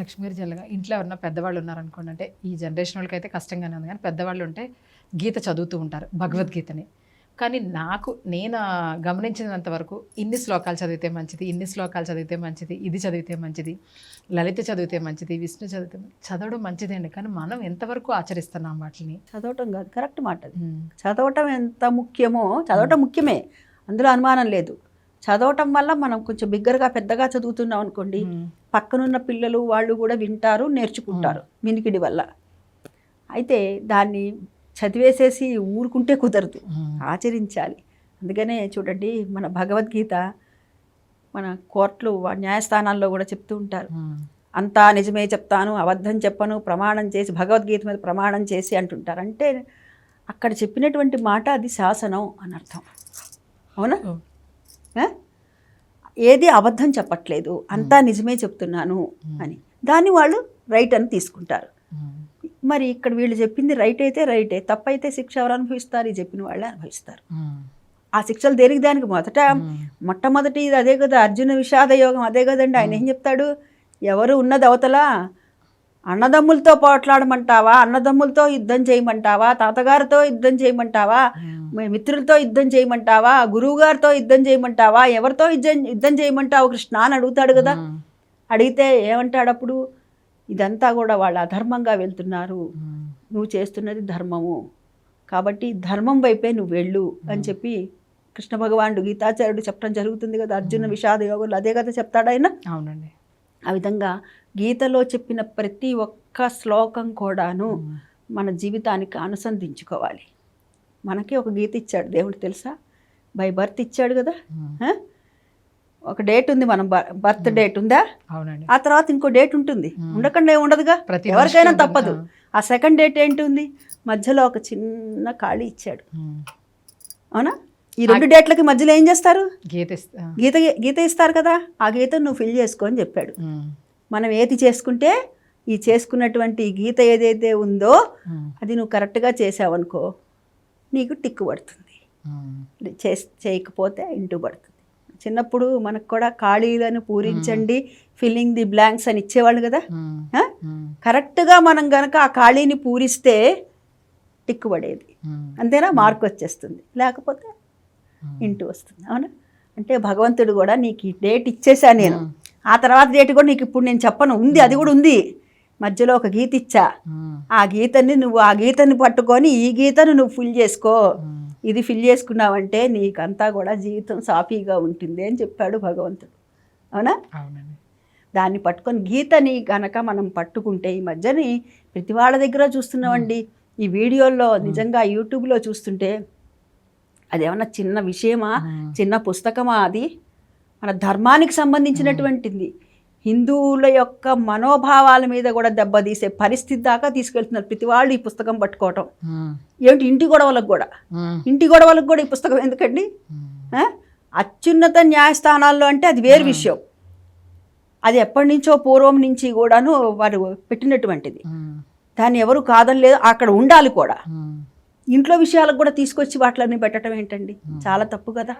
లక్ష్మీ గారు జల్లగా ఇంట్లో ఎవరన్నా పెద్దవాళ్ళు ఉన్నారనుకోండి అంటే ఈ జనరేషన్ వాళ్ళకి అయితే కష్టంగానే ఉంది కానీ పెద్దవాళ్ళు ఉంటే గీత చదువుతూ ఉంటారు భగవద్గీతని. కానీ నాకు నేను గమనించినంత వరకు ఇన్ని శ్లోకాలు చదివితే మంచిది ఇన్ని శ్లోకాలు చదివితే మంచిది ఇది చదివితే మంచిది లలిత చదివితే మంచిది విష్ణు చదివితే మంచిది. చదవడం మంచిదండి కానీ మనం ఎంతవరకు ఆచరిస్తున్నాం వాటిని? చదవటం కాదు కరెక్ట్ మాట చదవటం ఎంత ముఖ్యమో చదవటం ముఖ్యమే. అందులో అనుమానం లేదు. చదవటం వల్ల మనం కొంచెం బిగ్గరగా పెద్దగా చదువుతున్నాం అనుకోండి పక్కనున్న పిల్లలు వాళ్ళు కూడా వింటారు నేర్చుకుంటారు వినికిడి వల్ల. అయితే దాన్ని చదివేసేసి ఊరుకుంటే కుదరదు. ఆచరించాలి. అందుకనే చూడండి మన భగవద్గీత మన కోర్టులు న్యాయస్థానాల్లో కూడా చెప్తూ ఉంటారు. అంతా నిజమే చెప్తాను అబద్ధం చెప్పను ప్రమాణం చేసి భగవద్గీత మీద ప్రమాణం చేసి అంటుంటారు. అంటే అక్కడ చెప్పినటువంటి మాట అది శాసనం అని అర్థం. అవునా? ఏది అబద్ధం చెప్పట్లేదు. అంతా నిజమే చెప్తున్నాను అని. దాన్ని వాళ్ళు రైట్ అని తీసుకుంటారు. మరి ఇక్కడ వీళ్ళు చెప్పింది రైట్ అయితే రైటే తప్పైతే శిక్ష ఎవరు అనుభవిస్తారు? చెప్పిన వాళ్ళే అనుభవిస్తారు. ఆ శిక్షలు దేనికి దానికి? మొదట మొట్టమొదటి ఇది అదే కదా అర్జున విషాద యోగం అదే కదండి. ఆయన ఏం చెప్తాడు? ఎవరు ఉన్నది అవతల అన్నదమ్ములతో పోట్లాడమంటావా? అన్నదమ్ములతో యుద్ధం చేయమంటావా? తాతగారితో యుద్ధం చేయమంటావా? మిత్రులతో యుద్ధం చేయమంటావా? గురువుగారితో యుద్ధం చేయమంటావా? ఎవరితో యుద్ధం యుద్ధం చేయమంటావు? కృష్ణ అని అడుగుతాడు కదా. అడిగితే ఏమంటాడు అప్పుడు ఇదంతా కూడా వాళ్ళు అధర్మంగా వెళ్తున్నారు. నువ్వు చేస్తున్నది ధర్మము. కాబట్టి ధర్మం వైపే నువ్వు వెళ్ళు అని చెప్పి కృష్ణ భగవానుడు గీతాచార్యుడు చెప్పడం జరుగుతుంది కదా. అర్జున విషాద యోగులు అదే కదా చెప్తాడు ఆయన? అవునండి. ఆ విధంగా గీతలో చెప్పిన ప్రతి ఒక్క శ్లోకం కూడాను మన జీవితానికి అనుసంధించుకోవాలి. మనకి ఒక గీత ఇచ్చాడు. దేవుడు తెలుసా? బై బర్త్ ఇచ్చాడు కదా? ఒక డేట్ ఉంది మనం బర్త్ డేట్ ఉందా? ఆ తర్వాత ఇంకో డేట్ ఉంటుంది. ఉండకుండా ఉండదుగా? ఎవరికైనా తప్పదు. ఆ. సెకండ్ డేట్ ఏంటి ఉంది మధ్యలో ఒక చిన్న ఖాళీ ఇచ్చాడు. అవునా? ఈ రెండు డేట్లకి మధ్యలో ఏం చేస్తారు? గీత గీత గీత ఇస్తారు కదా? ఆ గీత నువ్వు ఫిల్ చేసుకో అని చెప్పాడు. మనం ఏది చేసుకుంటే ఈ చేసుకున్నటువంటి ఈ గీత ఏదైతే ఉందో. అది నువ్వు కరెక్ట్గా చేసావనుకో నీకు టిక్కు పడుతుంది. చేస్ చేయకపోతే ఇంటూ పడుతుంది. చిన్నప్పుడు మనకు కూడా ఖాళీలను పూరించండి ఫిల్లింగ్ ది బ్లాంక్స్ అని ఇచ్చేవాళ్ళు కదా. కరెక్ట్గా మనం గనక ఆ ఖాళీని పూరిస్తే టిక్కు పడేది. అంతేనా? మార్క్ వచ్చేస్తుంది. లేకపోతే. ఇంటూ వస్తుంది. అవునా? అంటే భగవంతుడు కూడా నీకు ఈ డేట్ ఇచ్చేసా నేను. ఆ తర్వాత డేట్ కూడా నీకు ఇప్పుడు నేను చెప్పను. ఉంది అది కూడా ఉంది. మధ్యలో ఒక గీత ఇచ్చా. ఆ గీతని నువ్వు ఆ గీతని పట్టుకొని ఈ గీతను నువ్వు ఫిల్ చేసుకో. ఇది ఫిల్ చేసుకున్నావంటే నీకంతా కూడా జీవితం సాఫీగా ఉంటుంది అని చెప్పాడు భగవంతుడు. అవునా? దాన్ని పట్టుకొని గీతని గనక మనం పట్టుకుంటే ఈ మధ్యని ప్రతి వాళ్ళ దగ్గర చూస్తున్నామండి. ఈ వీడియోల్లో నిజంగా యూట్యూబ్లో చూస్తుంటే అదేమన్నా చిన్న విషయమా. చిన్న పుస్తకమా అది? మన ధర్మానికి సంబంధించినటువంటిది. హిందువుల యొక్క మనోభావాల మీద కూడా దెబ్బతీసే పరిస్థితి దాకా తీసుకెళ్తున్నారు ప్రతి వాళ్ళు ఈ పుస్తకం పట్టుకోవటం. ఏమిటి? ఇంటి గొడవలకు కూడా. ఇంటి గొడవలకు కూడా ఈ పుస్తకం ఎందుకండి? అత్యున్నత న్యాయస్థానాల్లో అంటే అది వేరు విషయం. అది ఎప్పటి నుంచో పూర్వం నుంచి కూడాను వారు పెట్టినటువంటిది. దాన్ని ఎవరు కాదని లేదు అక్కడ ఉండాలి కూడా. ఇంట్లో విషయాలకు కూడా తీసుకొచ్చి వాటిని పెట్టడం ఏంటండి? చాలా తప్పు కదా.